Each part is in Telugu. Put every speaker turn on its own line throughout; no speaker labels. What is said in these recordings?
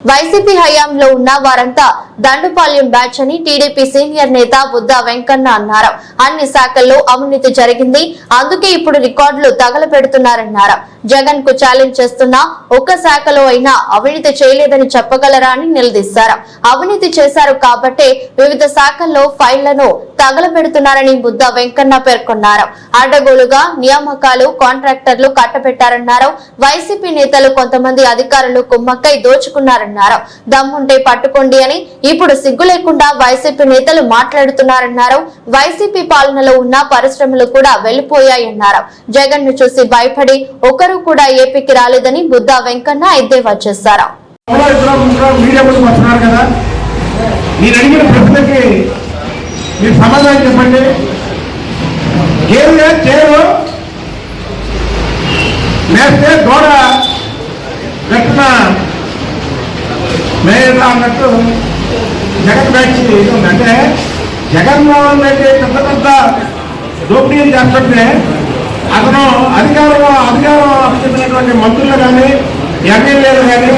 వైసీపీ హయాంలో ఉన్న వారంతా దండుపాల్యం బ్యాచ్ అని టీడీపీ సీనియర్ నేత బుద్ధ వెంకన్న అన్నారు. అన్ని శాఖల్లో అవినీతి జరిగింది. అందుకే ఇప్పుడు రికార్డులు తగలపెడుతున్నారన్నారు జగన్కు ఛాలెంజ్ చేస్తున్నా ఒక్క శాఖలో అయినా అవినీతి చేయలేదని చెప్పగలరా అని నిలదీశారు. అవినీతి చేశారు కాబట్టే వివిధ శాఖల్లో ఫైళ్ళను తగలబెడుతున్నారని బుద్ధ వెంకన్న పేర్కొన్నారు. అడ్డగోలుగా నియామకాలు కాంట్రాక్టర్లు కట్టబెట్టారన్నారు. వైసీపీ నేతలు కొంతమంది అధికారులు కుమ్మక్కై దోచుకున్నారన్నారు. దమ్ముంటే పట్టుకోండి అని ఇప్పుడు సిగ్గు లేకుండా వైసీపీ నేతలు మాట్లాడుతున్నారన్నారు. వైసీపీ పాలనలో ఉన్న పరిశ్రమలు కూడా వెళ్ళిపోయాయన్నారు జగన్ను చూసి భయపడి ఒక్కరూ కూడా ఏపీకి రాలేదని బుద్ధా వెంకన్న ఎద్దేవా చేశారు.
మీరు అడిగిన ప్రశ్నకి మీరు సమాధానం చెప్పండి. దూడ అన్నట్టు జగన్ బ్యాచ్ ఉంది. అంటే జగన్మోహన్ రెడ్డి పెద్ద పెద్ద దోపిడీలు చేస్తుంటే అతను అధికారంలో అధికారం ఉన్నటువంటి మంత్రులు కానీ ఎమ్మెల్యేలు కానీ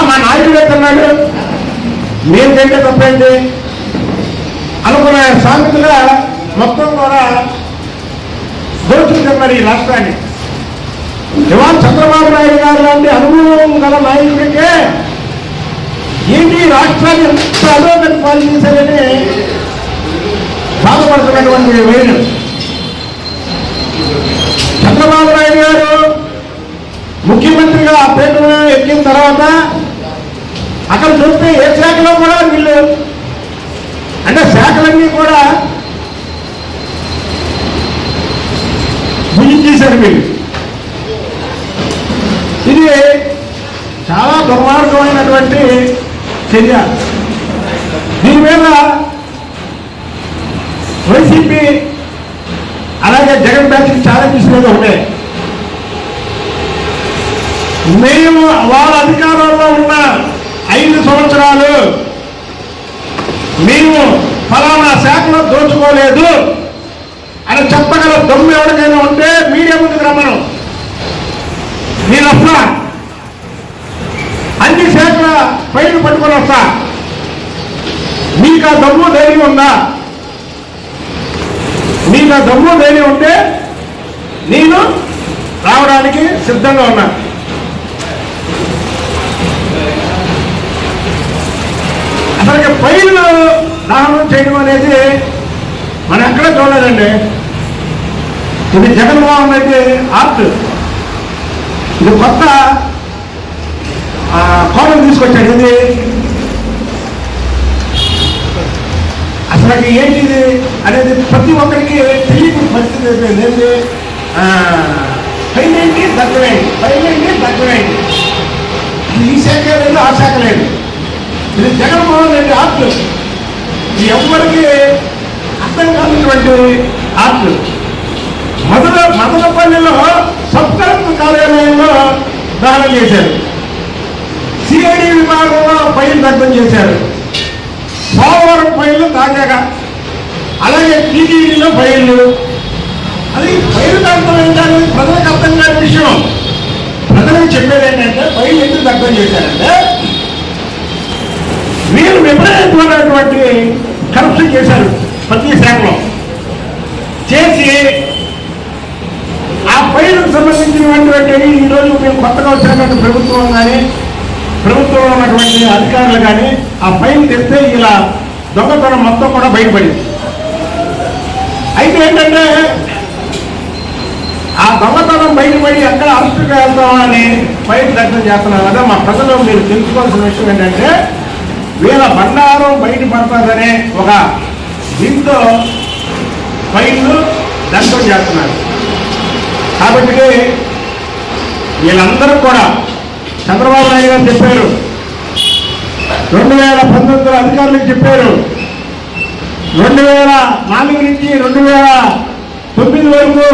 మా నాయకుడు ఎత్తున్నాడు మేము తింటే తప్పేంటి? అనుకున్న సామెతగా మొత్తం కూడా దోచుకుంటున్నారు ఈ రాష్ట్రాన్ని. ఇవాళ చంద్రబాబు నాయుడు గారు లాంటి అనుభవం గల నాయకుడికే ఏంటి రాష్ట్రాన్ని ఎంత అధోగతి పాలు చేశారని బాధపడుతున్నటువంటి వేరు చంద్రబాబు నాయుడు గారు ముఖ్యమంత్రిగా ఆ పేరు ఎక్కిన తర్వాత అక్కడ చూస్తే ఏ శాఖలో కూడా వీళ్ళు అంటే శాఖలన్నీ కూడా భుజించేశారు వీళ్ళు. ఇది చాలా దుర్మార్గమైనటువంటి చర్య. దీని మీద వైసీపీ అలాగే జగన్ బ్యాచ్కి ఛాలెంజెస్ మీద ఉన్నాయి. మేము వాళ్ళ అధికారంలో ఉన్న ఐదు సంవత్సరాలు మేము ఫలానా శాఖలో దోచుకోలేదు అని చెప్పగల దమ్ము ఎవరికైనా ఉంటే మీడియా ముందుకు రమ్మను. నేను వస్తా. అన్ని శాఖల పైన పట్టుకొని వస్తా. మీకు ఆ దమ్ము ధైర్యం ఉందా? మీకు ఆ దమ్ము ధైర్యం ఉంటే నేను రావడానికి సిద్ధంగా ఉన్నాను రైలు దహనం చేయడం అనేది మనం ఎక్కడ చూడలేదండి. ఇది జగన్మోహన్ రెడ్డి ఆర్ట్. ఇది కొత్త కోణం తీసుకొచ్చాడు. ఇది అసలు ఏంటి ఇది అనేది ప్రతి ఒక్కరికి తెలియని పరిస్థితి అయిపోయింది. ఏంటి? ఆ, దగ్గరేంటి పైన దగ్గరేంటి ఇది జగన్మోహన్ రెడ్డి ఆర్ట్. ఇది ఎవరికి అర్థం కానటువంటి ఆర్ట్. మదన మదనపల్లిలో సబ్ కార్యాలయంలో దహనం చేశారు. సిఐడి విభాగంలో ఫైల్ దగ్ధం చేశారు. సోమవారం ఫైళ్ళు తాజాగా. అలాగే టీటీడీలో ఫైళ్ళు. అది ఫైల్ దగ్ధం ఏంటనేది ప్రజలకు అర్థం కాని విషయం. ప్రజలకు చెప్పేది ఏంటంటే ఫైల్ ఎందుకు దగ్ధం చేశారంటే వీళ్ళు విపరీతమైనటువంటి కరప్షన్ చేశారు ప్రతి శాఖలో. చేసి ఆ ఫైల్కు సంబంధించినటువంటి ఈరోజు మేము కొత్తగా వచ్చినటువంటి ప్రభుత్వం కానీ ప్రభుత్వంలో ఉన్నటువంటి అధికారులు కానీ ఆ ఫైల్ తెస్తే ఇలా దొంగతనం మొత్తం కూడా బయటపడింది. అయితే ఏంటంటే ఆ దొంగతనం బయటపడి ఎక్కడ అరెస్టుగా వెళ్తామని ఫైల్ దర్శనం చేస్తున్నారు కదా మా ప్రజలు మీరు తెలుసుకోవాల్సిన విషయం ఏంటంటే వీళ్ళ బండారం బయటపడుతుందనే ఒక దీంతో ఫైన్లు దగ్ధం చేస్తున్నారు. కాబట్టి వీళ్ళందరూ కూడా చంద్రబాబు నాయుడు గారు చెప్పారు. రెండు వేల పంతొమ్మిదిలో అధికారులకు చెప్పారు. రెండు వేల నాలుగు నుంచి రెండు వేల తొమ్మిది వరకు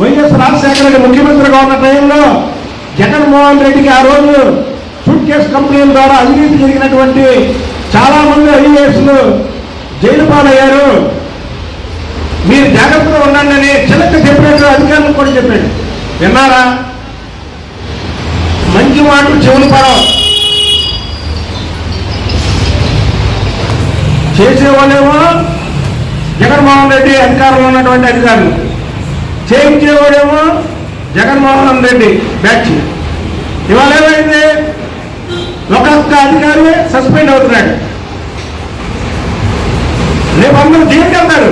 వైఎస్ రాజశేఖర రెడ్డి ముఖ్యమంత్రిగా ఉన్న టైంలో జగన్మోహన్ రెడ్డికి ఆ రోజు కేసు కంపెనీల ద్వారా అవినీతి జరిగినటువంటి చాలామంది ఐఏఎస్లు జైలు పాలయ్యారు. మీరు జాగ్రత్తగా ఉండండి అని చిలక చెప్పినట్టు అధికారులు కూడా చెప్పాడు. విన్నారా? మంచి మాటలు చెవులు పడవు. చేసేవాళ్ళేమో జగన్మోహన్ రెడ్డి అధికారంలో ఉన్నటువంటి అధికారులు. చేయించేవాడేమో జగన్మోహన్ రెడ్డి బ్యాచ్. ఇవాళ ఏమైంది ఒక్కొక్క అధికారి సస్పెండ్ అవుతున్నాడు. రేపు అందరూ జైలుకి వెళ్తారు.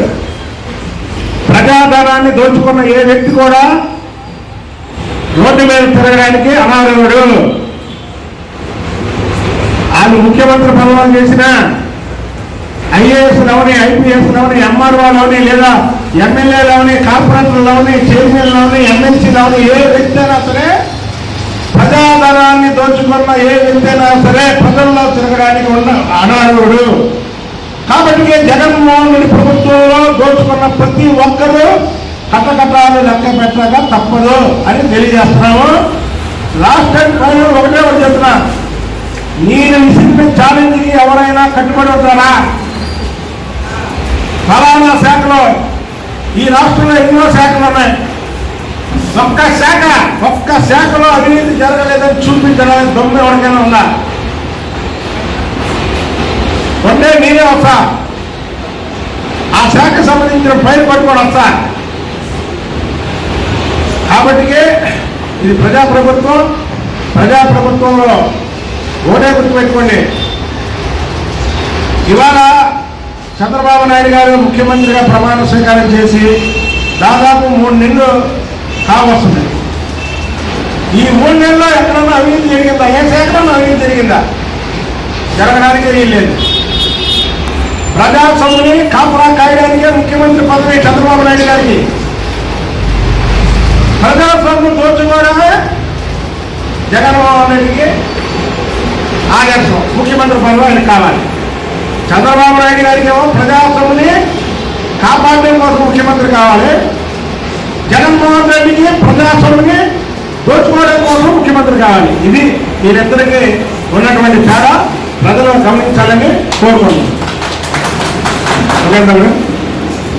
ప్రజాధనాన్ని దోచుకున్న ఏ వ్యక్తి కూడా రోడ్డు మీద తిరగడానికి అనాథుడు వాళ్ళు ముఖ్యమంత్రి పదవులు చేసిన ఐఏఎస్ అవని ఐపీఎస్ అవని ఎంఆర్ఓ అవని లేదా ఎమ్మెల్యేలు అవని కార్పొరేటర్లు అవని చైర్మన్లు అవని ఎమ్మెల్సీలు అవని ఏ వ్యక్తి అయినా సరే ప్రజాధనాన్ని దోచుకున్న ఏ వ్యక్తి అయినా సరే ప్రజల్లో తిరగడానికి ఉన్న అనాథుడు కాబట్టి జగన్మోహన్ రెడ్డి ప్రభుత్వంలో దోచుకున్న ప్రతి ఒక్కరూ కట్టకట్టాలు లెక్క పెట్టక తప్పదు అని తెలియజేస్తున్నాము. లాస్ట్ టైం ఫైనల్ ఒకటే ఒకటి చెప్తున్నా. నేను విసిరిన ఛాలెంజ్కి ఎవరైనా కట్టుబడి ఉంటారా? ఫలానా శాఖలో ఈ రాష్ట్రంలో ఎన్నో శాఖలు ఉన్నాయి. ఒక్క శాఖ ఒక్క శాఖలో అవినీతి జరగలేదని చూపించడానికి దొంగ ఎవరికైనా ఉందా? ఉంటే నేనే వస్తా. ఆ శాఖకు సంబంధించిన ఫైల్ పట్టుకొని వస్తా. కాబట్టి ఇది ప్రజాప్రభుత్వం ప్రజాప్రభుత్వంలో ఓటే గుర్తుపెట్టుకోండి ఇవాళ చంద్రబాబు నాయుడు గారు ముఖ్యమంత్రిగా ప్రమాణ స్వీకారం చేసి దాదాపు మూడు నెలలు కావస్తుంది ఈ మూడు నెలల్లో ఎక్కడన్నా అవినీతి జరిగిందా? ఏ శాఖలో అవినీతి జరిగిందా? జరగడానికి వీల్లేదు ప్రజాస్వామ్యాన్ని కాపురా కాయడానికే ముఖ్యమంత్రి పదవి చంద్రబాబు నాయుడు గారికి. ప్రజాస్వామ్యం దోచుకోవడమే జగన్మోహన్ రెడ్డికి ఆదర్శం. ముఖ్యమంత్రి పదవి ఆయన కావాలి. చంద్రబాబు నాయుడు గారికి ఏమో ప్రజాస్వామ్యాన్ని కాపాడడం కోసం ముఖ్యమంత్రి కావాలి. జగన్మోహన్ రెడ్డికి ప్రజాస్వామ్యాన్ని దోచుకోవడం కోసం ముఖ్యమంత్రి కావాలి. ఇది వీరిద్దరికి ఉన్నటువంటి తేడా. ప్రజలు గమనించాలని కోరుకుంటున్నాను